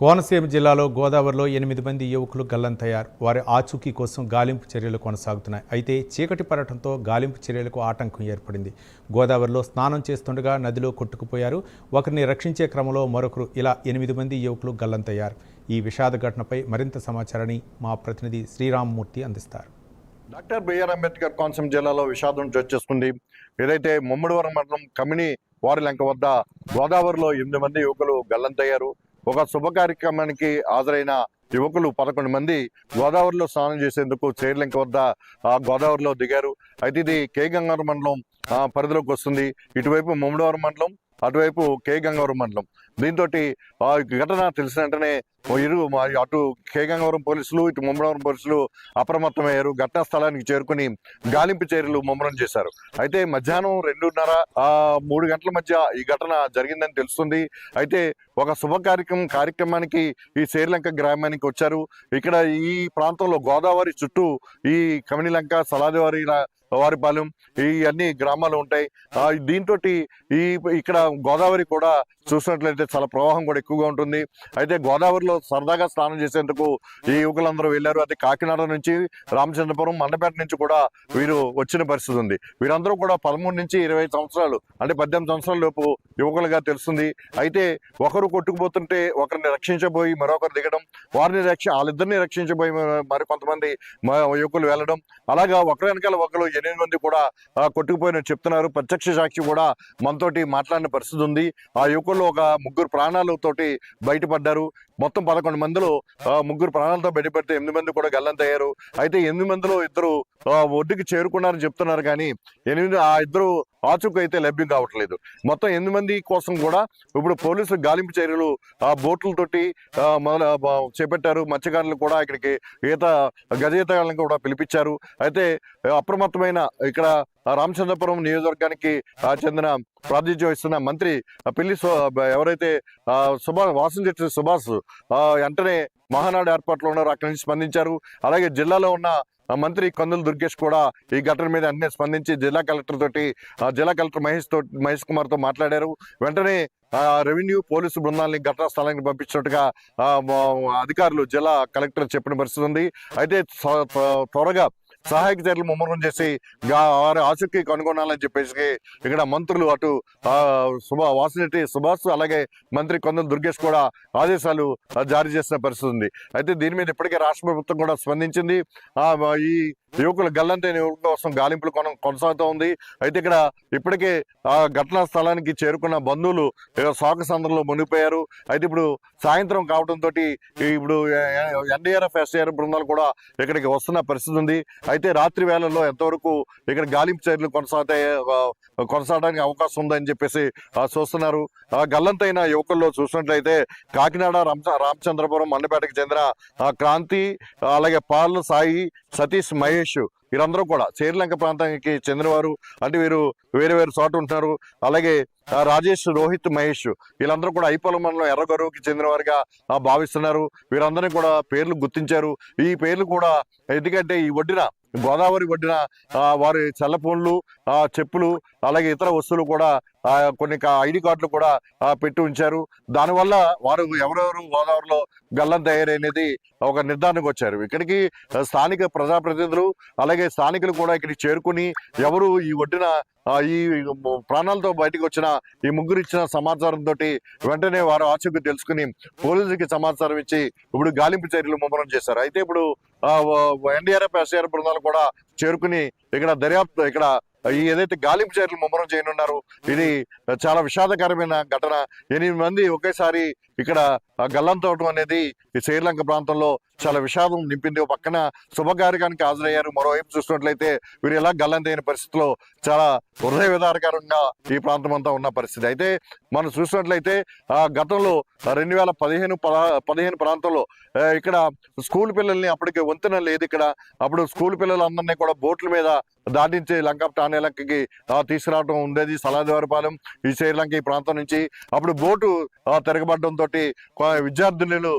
కోనసీమ జిల్లాలో గోదావరిలో ఎనిమిది మంది యువకులు గల్లంతయ్యారు. వారి ఆచూకీ కోసం గాలింపు చర్యలు కొనసాగుతున్నాయి. అయితే చీకటి పడటంతో గాలింపు చర్యలకు ఆటంకం ఏర్పడింది. గోదావరిలో స్నానం చేస్తుండగా నదిలో కొట్టుకుపోయారు. ఒకరిని రక్షించే క్రమంలో మరొకరు ఇలా ఎనిమిది మంది యువకులు గల్లంతయ్యారు. ఈ విషాద ఘటనపై మరింత సమాచారాన్ని మా ప్రతినిధి శ్రీరామ్మూర్తి అందిస్తారు. డాక్టర్ బిఆర్ అంబేద్కర్ కోనసీమ జిల్లాలో విషాదం చోటు చేసుకుంది. ఏదైతే ముమ్మడివరం మండలం కమిని వారిలంక వద్ద గోదావరిలో ఎనిమిది మంది యువకులు గల్లంతయ్యారు. ఒక శుభ కార్యక్రమానికి హాజరైన యువకులు పదకొండు మంది గోదావరిలో స్నానం చేసేందుకు చేర్లింక వద్ద ఆ, గోదావరిలో దిగారు. అయితే ఇది కే గంగావరం మండలం పరిధిలోకి వస్తుంది. ఇటువైపు ముమ్మడవరం మండలం అటువైపు కే. గంగవరం మండలం. దీంతో ఆ ఘటన తెలిసిన వెంటనే ఓ ఇరు అటు కే. గంగవరం పోలీసులు ఇటు ముమ్మడివరం పోలీసులు అప్రమత్తమయ్యారు. ఘటనా స్థలానికి చేరుకుని గాలింపు చర్యలు ముమ్మరం చేశారు. అయితే మధ్యాహ్నం రెండున్నర ఆ మూడు గంటల మధ్య ఈ ఘటన జరిగిందని తెలుస్తుంది. అయితే ఒక శుభ కార్యక్రమం కార్యక్రమానికి ఈ శ్రీలంక గ్రామానికి వచ్చారు. ఇక్కడ ఈ ప్రాంతంలో గోదావరి చుట్టూ ఈ కమినిలంక సలాదివారి వారిపాలెం ఈ అన్ని గ్రామాలు ఉంటాయి. దీంతో ఈ ఇక్కడ గోదావరి కూడా చూసినట్లయితే చాలా ప్రవాహం కూడా ఎక్కువగా ఉంటుంది. అయితే గోదావరిలో సరదాగా స్నానం చేసేందుకు ఈ యువకులందరూ వెళ్ళారు. అది కాకినాడ నుంచి రామచంద్రపురం మండపేట నుంచి కూడా వీరు వచ్చిన పరిస్థితి ఉంది. వీరందరూ కూడా పదమూడు నుంచి ఇరవై సంవత్సరాలు అంటే పద్దెనిమిది సంవత్సరాల లోపు యువకులుగా తెలుస్తుంది. అయితే ఒకరు కొట్టుకుపోతుంటే ఒకరిని రక్షించబోయి మరొకరు దిగడం వారిని రక్ష వాళ్ళిద్దరిని రక్షించబోయి మరి కొంతమంది యువకులు వెళ్ళడం అలాగా ఒకరి వెనకాల ఒకరు ఎనిమిది మంది కూడా కొట్టుకుపోయిన చెప్తున్నారు. ప్రత్యక్ష సాక్షి కూడా మనతోటి మాట్లాడిన పరిస్థితి ఉంది. ఆ యువకుల్లో ఒక ముగ్గురు ప్రాణాలతోటి బయటపడ్డారు. మొత్తం పదకొండు మందిలో ఆ, ముగ్గురు ప్రాణాలతో బయటపడితే ఎనిమిది మంది కూడా గల్లంతయ్యారు. అయితే ఎనిమిది మందిలో ఇద్దరు ఒడ్డుకి చేరుకున్నారని చెప్తున్నారు కానీ ఎనిమిది ఆ ఇద్దరు ఆచూకు అయితే లభ్యం కావట్లేదు. మొత్తం ఎనిమిది మంది కోసం కూడా ఇప్పుడు పోలీసులు గాలింపు చర్యలు ఆ బోట్లతోటి మొదలు చేపట్టారు. మత్స్యకారులు కూడా ఇక్కడికి ఈత గజ ఈతగాళ్ళని కూడా పిలిపించారు. అయితే అప్రమత్తమైన ఇక్కడ రామచంద్రపురం నియోజకవర్గానికి చెందిన ప్రాతినిధ్యం వహిస్తున్న మంత్రి ఆ, పిల్లి ఎవరైతే సుభాష్ సుభాష్ వాసంశెట్టి సుభాష్ వెంటనే మహానాడు ఏర్పాట్లో ఉన్నారు. అక్కడి నుంచి స్పందించారు. అలాగే జిల్లాలో ఉన్న మంత్రి కందుల దుర్గేష్ కూడా ఈ ఘటన మీద అన్ని స్పందించి జిల్లా కలెక్టర్ తోటి ఆ, జిల్లా కలెక్టర్ మహేష్తో మహేష్ కుమార్తో మాట్లాడారు. వెంటనే రెవెన్యూ పోలీసు బృందాలని ఘటనా స్థలానికి పంపించినట్టుగా అధికారులు జిల్లా కలెక్టర్ చెప్పిన పరిస్థితి ఉంది. అయితే త్వరగా సహాయక చర్యలు ముమ్మరం చేసి వారి ఆసక్తి కనుగొనాలని చెప్పేసి ఇక్కడ మంత్రులు అటు సుభా వాసిరెడ్డి సుభాష్ అలాగే మంత్రి కొందరు దుర్గేష్ కూడా ఆదేశాలు జారీ చేసిన పరిస్థితి ఉంది. అయితే దీని మీద ఇప్పటికే రాష్ట్ర ప్రభుత్వం కూడా స్పందించింది. ఆ ఈ యువకుల గల్లంతైన యువకుల కోసం గాలింపులు కొన కొనసాగుతూ ఉంది. అయితే ఇక్కడ ఇప్పటికే ఆ ఘటనా స్థలానికి చేరుకున్న బంధువులు సాక సందర్లో మునిగిపోయారు. అయితే ఇప్పుడు సాయంత్రం కావడంతో ఇప్పుడు ఎన్డీఆర్ఎఫ్ ఎస్ఆర్ బృందాలు కూడా ఇక్కడికి వస్తున్న పరిస్థితి ఉంది. అయితే రాత్రి వేళల్లో ఎంతవరకు ఇక్కడ గాలింపు చర్యలు కొనసాగుతాయి కొనసాగడానికి అవకాశం ఉందని చెప్పేసి చూస్తున్నారు. ఆ గల్లంతైన యువకుల్లో చూసినట్లయితే కాకినాడ రామచంద్రపురం మండపేటకు చెందిన ఆ, క్రాంతి అలాగే పాల్ సాయి సతీష్ మహేష్ వీరందరూ కూడా శ్రీలంక ప్రాంతానికి చెందినవారు. అంటే వీరు వేరే వేరు చోట ఉంటున్నారు. అలాగే రాజేష్ రోహిత్ మహేష్ వీళ్ళందరూ కూడా ఐపొలం మండలం ఎర్రగరువుకి చెందిన వారిగా ఆ, భావిస్తున్నారు. వీరందరినీ కూడా పేర్లు గుర్తించారు. ఈ పేర్లు కూడా ఎందుకంటే ఈ ఒడ్డిన గోదావరి ఒడ్డిన వారి చెల్ల ఫోన్లు ఆ, చెప్పులు అలాగే ఇతర వస్తువులు కూడా కొన్ని ఐడి కార్డులు కూడా పెట్టి ఉంచారు. దానివల్ల వారు ఎవరెవరు గోదావరిలో గల్లం తయారనేది ఒక నిర్ధారణకు వచ్చారు. ఇక్కడికి స్థానిక ప్రజాప్రతినిధులు అలాగే స్థానికులు కూడా ఇక్కడికి చేరుకుని ఎవరు ఈ ఒడ్డిన ఈ ప్రాణాలతో బయటకు వచ్చిన ఈ ముగ్గురు ఇచ్చిన సమాచారం తోటి వెంటనే వారు ఆచూకీ తెలుసుకుని పోలీసులకి సమాచారం ఇచ్చి ఇప్పుడు గాలింపు చర్యలు ముమ్మరం చేశారు. అయితే ఇప్పుడు ఎన్డీఆర్ఎఫ్ ఎస్ఆర్ బృందాలు కూడా చేరుకుని ఇక్కడ దర్యాప్తు ఇక్కడ ఏదైతే గాలింపు చర్యలు ముమ్మరం చేయనున్నారు ఇది చాలా విషాదకరమైన ఘటన. ఎనిమిది మంది ఒకేసారి ఇక్కడ ఆ గల్లంతవటం అనేది ఈ శ్రీలంక ప్రాంతంలో చాలా విషాదం నింపింది. ఒక పక్కన శుభకార్యానికి హాజరయ్యారు. మరోవైపు చూసినట్లయితే వీరు ఎలా గల్లంతైన పరిస్థితిలో చాలా హృదయ విధారకరంగా ఈ ప్రాంతం అంతా ఉన్న పరిస్థితి. అయితే మనం చూసినట్లయితే ఆ గతంలో రెండు వేల పదిహేను పద- పదిహేను ప్రాంతంలో ఇక్కడ స్కూల్ పిల్లల్ని అప్పటికి వంతెన లేదు ఇక్కడ. అప్పుడు స్కూల్ పిల్లలందరినీ కూడా బోట్ల మీద దాటించి లంక టానే లంకకి తీసుకురావడం ఉండేది సలాదివారిపాలెం ఈ శ్రీలంక ఈ ప్రాంతం నుంచి. అప్పుడు బోటు ఆ, తోటి విద్యార్థినులు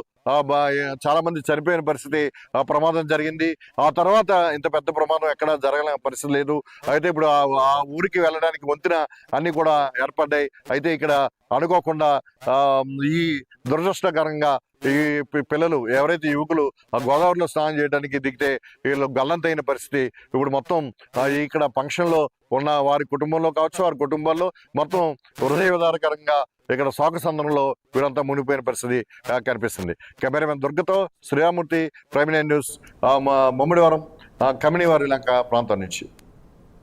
చాలా మంది చనిపోయిన పరిస్థితి ఆ ప్రమాదం జరిగింది. ఆ తర్వాత ఇంత పెద్ద ప్రమాదం ఎక్కడ జరగలే పరిస్థితి లేదు. అయితే ఇప్పుడు ఆ ఊరికి వెళ్ళడానికి వంతెన అన్ని కూడా ఏర్పడ్డాయి. అయితే ఇక్కడ అనుకోకుండా ఈ దురదృష్టకరంగా ఈ పిల్లలు ఎవరైతే యువకులు ఆ గోదావరిలో స్నానం చేయడానికి దిగితే వీళ్ళు గల్లంతైన పరిస్థితి. ఇప్పుడు మొత్తం ఇక్కడ ఫంక్షన్లో ఉన్న వారి కుటుంబంలో కావచ్చు వారి కుటుంబాల్లో మొత్తం హృదయవిధారకరంగా ఇక్కడ శోక సందనంలో వీరంతా మునిగిపోయిన పరిస్థితి కనిపిస్తుంది. కెమెరామెన్ దుర్గతో శ్రీరామూర్తి ప్రైమ్ న్యూస్ మమ్మడివారం మా- కమినివారి లంక ప్రాంతం నుంచి.